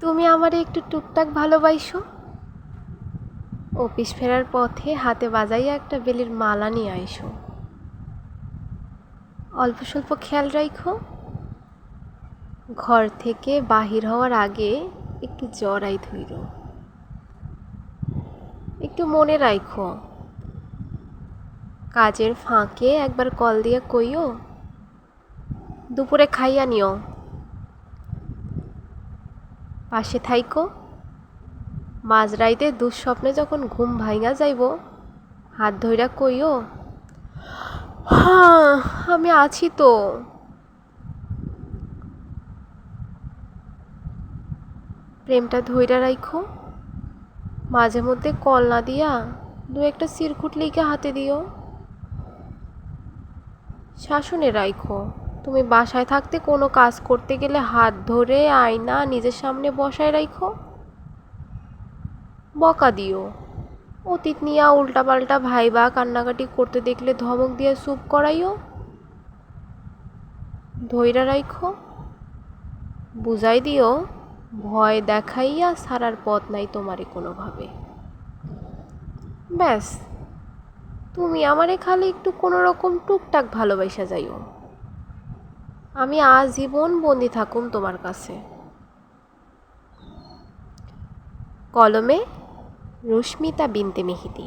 তুমি আমারে একটু টুকটাক ভালোবাসো? অফিস ফেরার পথে হাতে বাজাইয়া একটা বেলির মালা নিয়ে আইসো। অল্প স্বল্প খেয়াল রাখো ঘর থেকে বাহির হওয়ার আগে একটু জড়াই ধইর। একটু মনে রাখো কাজের ফাঁকে একবার কল দিয়ে কইও, দুপুরে খাইয়া নিও। পাশে থাইকো। মাঝরাইতে দুঃস্বপ্নে যখন ঘুম ভাঙা যাইব, হাত ধইরা কইও হ্যাঁ আমি আছি তো। প্রেমটা ধইরা রাইখো। মাঝে মধ্যে কল না দিয়া দু একটা সিরকুট লিখে হাতে দিও। শাসনে রাইখো। তুমি বাসায় থাকতে কোনো কাজ করতে গেলে হাত ধরে আয়না নিজের সামনে বসায় রাইখো বকা দিও। অতীত নিয়া উল্টাপাল্টা ভাইবা কান্নাকাটি করতে দেখলে ধমক দিয়ে চুপ করাইও। ধৈরা রাইখো বুঝাই দিও, ভয় দেখাইয়া সারার পথ নাই তোমারে কোনোভাবে। ব্যাস, তুমি আমারে খালি একটু কোনো রকম টুকটাক ভালোবাসা যাইও। আমি আজীবন বন্দি থাকুম তোমার কাছে। কলমে রশ্মিতা বিনতে মেহিদি।